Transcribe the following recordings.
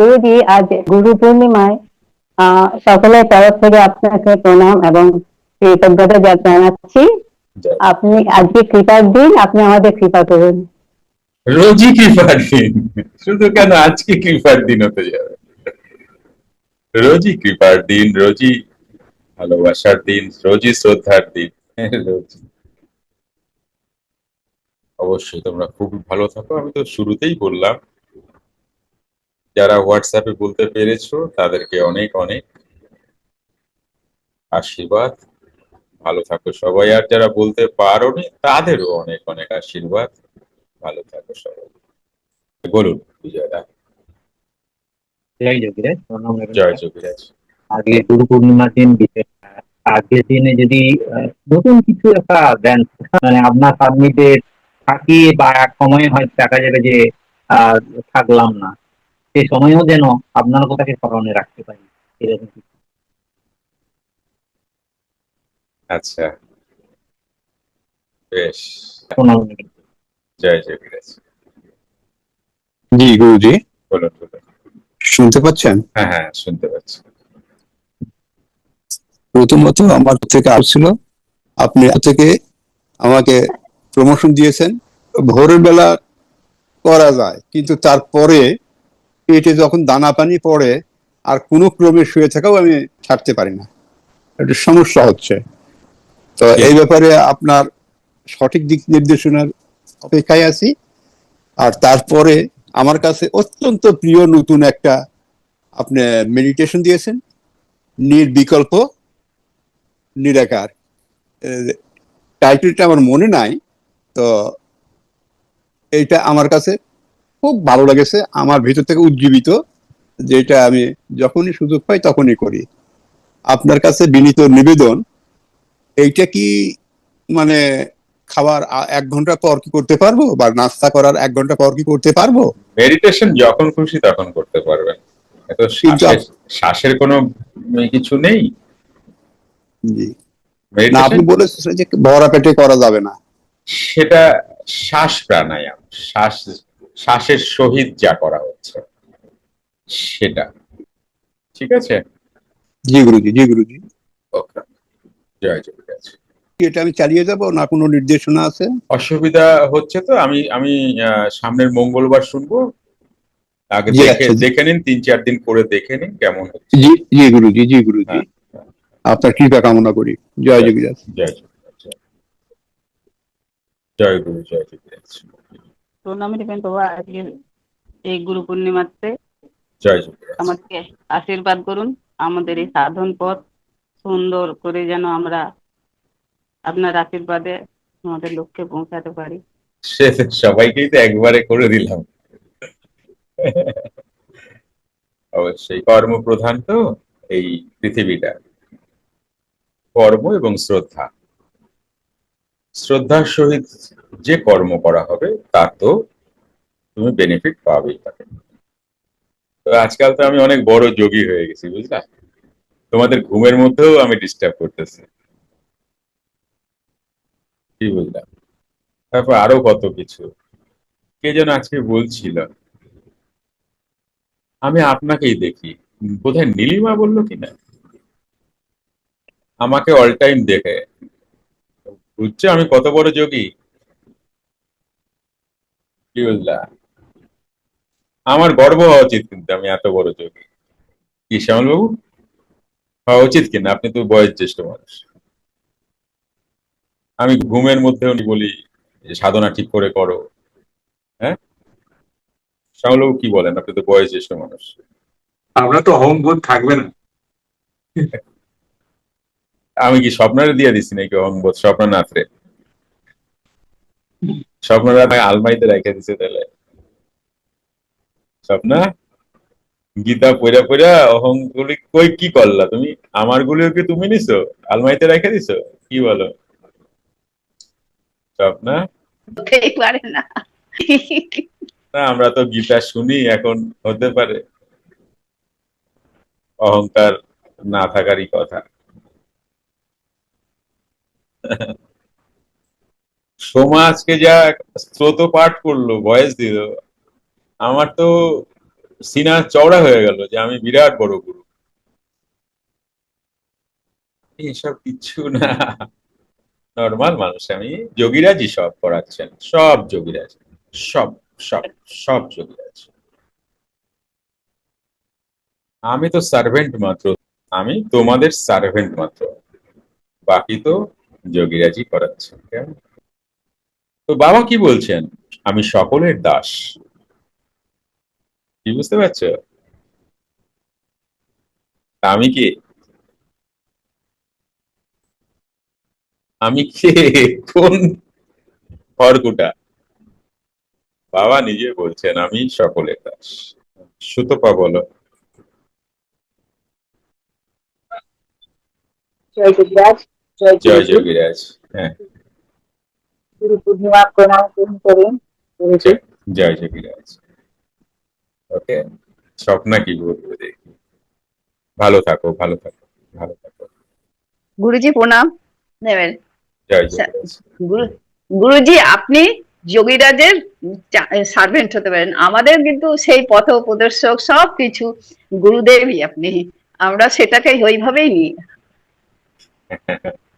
গুরুজি আজ গুরু পূর্ণিমায় সকলের তরফ থেকে আপনাকে প্রণাম এবং কৃতজ্ঞতা জানাচ্ছি। আপনি আজকে কৃপার দিন আপনি আমাদের কৃপা করুন। রোজই কৃপার দিন। শুধু কেন আজকে কৃপার দিন হতে যাবে? রোজই কৃপার দিন রোজই ভালোবাসার দিন রোজই শ্রদ্ধার দিন। অবশ্যই তোমরা খুব ভালো থাকো। আমি তো শুরুতেই বললাম যারা হোয়াটসঅ্যাপে বলতে পেরেছ তাদেরকে অনেক অনেক আশীর্বাদ। ভালো থাকো সবাই। আর যারা বলতে পারোনি তাদেরও অনেক অনেক আশীর্বাদ। ভালো থাকো সবাই। বলুন বিজয়দা জয় যোগীরাজ জয় যোগীরাজ আজকে গুরু পূর্ণিমার দিন বিশেষ আজকের দিনে যদি নতুন কিছু একটা দেন মানে আপনার সাবমিটে থাকি বা এক সময় হয়তো দেখা যাবে যে আহ, থাকলাম না। সেই সময়ও যেন আপনার কথাকে স্মরণে রাখতে পারি এরকম আচ্ছা। বেশ। নিবেদন। জয় যোগীরাজ জি গুরুজি। বলুন বলুন। শুনতে পাচ্ছেন? হ্যাঁ হ্যাঁ শুনতে পাচ্ছি। প্রথমত আমার থেকে আসছিল আপনি থেকে আমাকে প্রমোশন দিয়েছেন। ভোরের বেলা করা যায় কিন্তু তারপরে পেটে যখন দানা পানি পড়ে আর কোনো ক্রমে শুয়ে থাকাও আমি ছাড়তে পারি না। একটু সমস্যা হচ্ছে। তো এই ব্যাপারে আপনার সঠিক দিক নির্দেশনার অপেক্ষায় আছি। আর তারপরে আমার কাছে অত্যন্ত প্রিয় নতুন একটা আপনি মেডিটেশন দিয়েছেন। নির্বিকল্প নিরাকার। টাইটেলটা আমার মনে নাই তো এইটা আমার কাছে খুব ভালো লেগেছে আমার ভিতর থেকে উজ্জীবিত যেটা আমি যখনই সুযোগ পাই তখনই করি। আপনার কাছে বিনীত নিবেদন এইটা কি মানে খাবার এক ঘণ্টা পর কি করতে পারব? বা নাস্তা করার এক ঘণ্টা পর কি করতে পারব? মেডিটেশন যখন খুশি তখন করতে পারবেন। এত শ্বাসের কোনো কিছু নেই। জি। না আপনি বলেছেন যে ভরা পেটে করা যাবে না। সেটা শ্বাস প্রাণায়াম শ্বাস শ্বাসের সহিত যা করা হচ্ছে সেটা। ঠিক আছে? জি গুরুজি জি গুরুজি। ওকে জয় যোগীরাজ এটা আমি চালিয়ে যাব না কোনো নির্দেশনা আছে? অসুবিধা হচ্ছে তো আমি আমি সামনের মঙ্গলবার শুনব। আগে দেখে আচ্ছা। দেখে নিন তিন চার দিন করে দেখে নিন কেমন হচ্ছে। জি জি গুরুজি জি গুরুজি। হ্যাঁ। আপনার কৃপা কামনা করি। জয় জয় যোগীরাজ জয়। জয়। গুরু জয় যোগীরাজ প্রণাম নেবেন বাবা আজকে এই গুরু পূর্ণিমাতে আমাদেরকে আশীর্বাদ করুন আমাদের এই সাধন পথ সুন্দর করে যেন আমরা আপনার আশীর্বাদে আমাদের লক্ষ্যে পৌঁছাতে পারি। সে সবাইকেই তো একবারে করে দিলাম। অবশ্যই কর্মপ্রধান তো এই পৃথিবীটা। কর্ম এবং শ্রদ্ধা। শ্রদ্ধার সহিত যে কর্ম করা হবে, তার তো তুমি বেনিফিট পাবেই পাবে তো আজকাল তো আমি অনেক বড় যোগী হয়ে গেছি, বুঝলা? তোমাদের ঘুমের মধ্যেও আমি ডিস্টার্ব করতেছি। কি বুঝলাম তারপর আরও কত কিছু। কে যেন আজকে বলছিল, আমি আপনাকেই দেখি। বোধহয় নীলিমা বলল কিনা? আমাকে অল টাইম দেখে। বুঝছ? আমি কত বড় যোগী? আমার গর্ব হওয়া উচিত কিন্তু আমি এত বড় যোগী। কি শ্যামল বাবু হওয়া উচিত কিনা? আপনি তো বয়স জ্যেষ্ঠ মানুষ। আমি ঘুমের মধ্যেও বলি যে সাধনা ঠিক করে করো। হ্যাঁ? শ্যামল বাবু কি বলেন? আপনি তো বয়স জ্যেষ্ঠ মানুষ। আমরা তো অহংবোধ থাকবে না। আমি কি স্বপ্নারে দিয়ে দিছি নাকি অঙ্গবোধ স্বপ্ননাথ রে স্বপ্নরা আলমারিতে রেখে দিছে তাহলে। স্বপ্না গীতা পড়া পড়া অহং গুলি কই কি করলা তুমি? আমার গুলিও কি তুমি নিছো? আলমারিতে রেখে দিছো? কি বলো? স্বপ্না? পারে না। না আমরা তো গীতা শুনি এখন হতে পারে। অহংকার না থাকারই কথা। সমাজকে যা স্রোত পাঠ করল ভয়েস দিল, আমার তো সিনা চওড়া হয়ে গেল যে আমি বিরাট বড় গুরু। এসব কিচ্ছু না। নর্মাল মানুষ, আমি যোগীরাজই সব করাচ্ছেন সব যোগীরাজ, সব সব সব যোগীরাজ। আমি তো সার্ভেন্ট মাত্র, আমি তোমাদের সার্ভেন্ট মাত্র। বাকি তো যোগীরাজই করাচ্ছেন কেমন? তো বাবা কি বলছেন? আমি সকলের দাস। কি বুঝতে পারছ? আমি কি? আমি কে? কোন খড়কুটা? বাবা নিজে বলছেন, আমি সকলের দাস। সুতপা বলো। জয় জয় যোগীরাজ হ্যাঁ। গুরু পূর্ণিমা প্রণাম গ্রহণ করুন। জয়- জয় যোগীরাজ ওকে? স্বপ্না কি বলবে দেখি ভালো থাকো ভালো থাকো ভালো থাকো। গুরুজি প্রণাম নেবেন। আপনি যোগীরাজের সার্ভেন্ট হতে পারেন। আমাদের কিন্তু সেই পথ প্রদর্শক সব কিছু গুরুদেবই আপনি। আমরা সেটাকে ওইভাবেই নিই।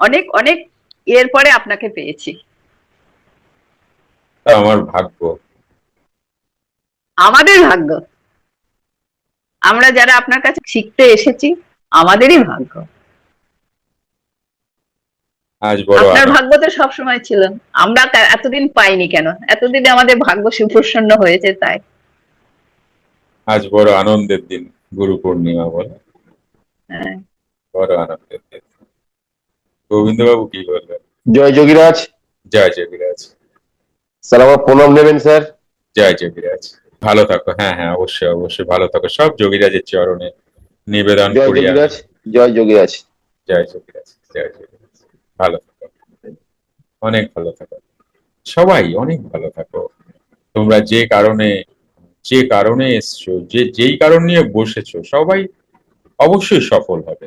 অনেক অনেক এর পরে আপনাকে পেয়েছি। আমার ভাগ্য। আমাদের ভাগ্য। আমরা যারা আপনার কাছে শিখতে এসেছি আমাদেরই ভাগ্য। আজ বড় আপনার ভাগ্য তো সবসময় ছিল। আমরা এতদিন পাইনি কেন? এতদিন আমাদের ভাগ্য সুপ্রসন্ন হয়েছে তাই। আজ বড় আনন্দের দিন গুরু পূর্ণিমা বলে। হ্যাঁ। বড় আনন্দের দিন। গোবিন্দবাবু কি বলবেন? জয় যোগীরাজ। জয় যোগীরাজ। স্যার আমার প্রণাম নেবেন স্যার। জয় যোগীরাজ। ভালো থাকো। হ্যাঁ হ্যাঁ অবশ্যই অবশ্যই ভালো থাকো। সব যোগীরাজের চরণে নিবেদন জয়। যোগীরাজ জয় যোগীরাজ। জয় যোগীরাজ জয় যোগীরাজ। ভালো থাকো। অনেক ভালো থাকো। সবাই অনেক ভালো থাকো। তোমরা যে কারণে যে কারণে এসছো যে যেই কারণ নিয়ে বসেছো সবাই অবশ্যই সফল হবে।